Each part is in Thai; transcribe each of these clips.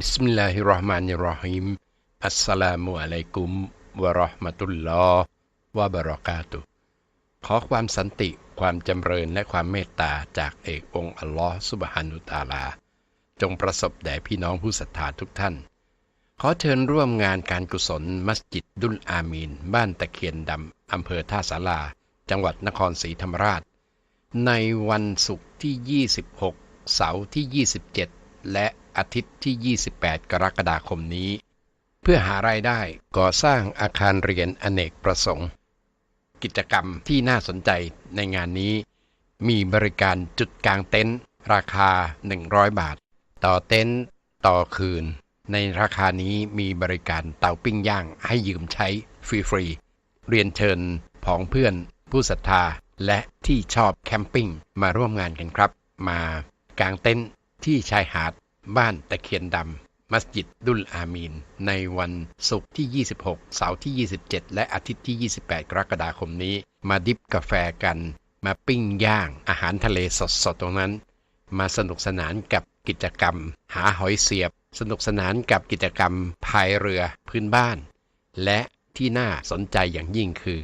บิสมิลลาฮิราะห์มานิราะฮีมอัสสลามุอะลัยกุมวะเราะห์มะตุลลอฮ์วะบะเราะกาตุขอความสันติความจำเริญและความเมตตาจากเอกองค์อัลลอฮ์ซุบฮานุตาลา จงประสบแด่พี่น้องผู้ศรัทธาทุกท่าน ขอเชิญร่วมงานการกุศลมัสยิดดุลอามีน บ้านตะเคียนดำอำเภอท่าสารา จังหวัดนครศรีธรรมราช ในวันศุกร์ที่ 26 เสาร์ที่ 27 และ อาทิตย์ที่ 28 กรกฎาคมนี้ เพื่อหารายได้ก่อสร้างอาคารเรียนอเนกประสงค์ กิจกรรมที่น่าสนใจในงานนี้ มีบริการจุดกลางเต็นท์ราคา 100 บาท ต่อเต็นท์ต่อคืน ในราคานี้มีบริการเตาปิ้งย่างให้ยืมใช้ฟรีๆเรียนเชิญผองเพื่อนผู้ศรัทธาและที่ชอบแคมปิ้งมาร่วมงานกันครับ มากางเต็นท์ที่ชายหาด บ้านตะเคียนดำ มัสยิดดุลอามีน ในวันศุกร์ที่ 26 เสาร์ที่ 27 และอาทิตย์ที่ 28 กรกฎาคมนี้ มาดิบกาแฟกัน มาปิ้งย่างอาหารทะเลสดๆตรงนั้น มาสนุกสนานกับกิจกรรม หาหอยเสียบ สนุกสนานกับกิจกรรมพายเรือพื้นบ้าน และที่น่าสนใจอย่างยิ่งคือ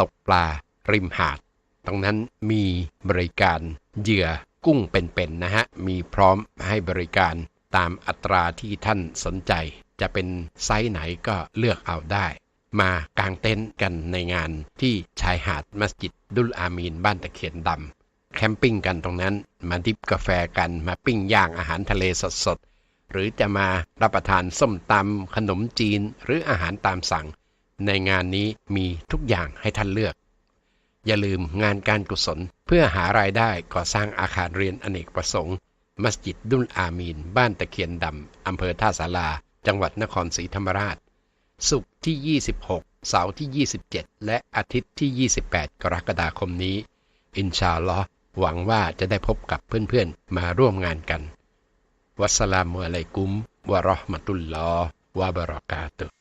ตกปลาริมหาด ตรงนั้นมีบริการเหยื่อ กุ้งเป็นๆนะฮะ มีพร้อมให้บริการตามอัตราที่ท่านสนใจ จะเป็นไซส์ไหนก็เลือกเอาได้ มากางเต็นท์กันในงานที่ชายหาดมัสยิดดุลอามีนบ้านตะเคียนดำแคมปิ้งกันตรงนั้น มาดิบกาแฟกันมาปิ้งย่างอาหารทะเลสดๆ หรือจะมารับประทานส้มตำขนมจีนหรืออาหารตามสั่ง ในงานนี้มีทุกอย่างให้ท่านเลือก อย่าลืมงานการกุศล เพื่อหารายได้ก่อสร้างอาคารเรียนอเนกประสงค์ มัสยิดดุลอามีน บ้านตะเคียนดำอำเภอท่าสาราจังหวัดนครศรีธรรมราช ศุกร์ที่ 26 เสาร์ที่ 27 และอาทิตย์ที่ 28 กรกฎาคมนี้ อินชาลอหวังว่าจะได้พบกับเพื่อนๆ มาร่วมงานกัน วัสสลามุอะลัยกุมวะราะห์มะตุลลอฮ์วะบะเราะกาตุ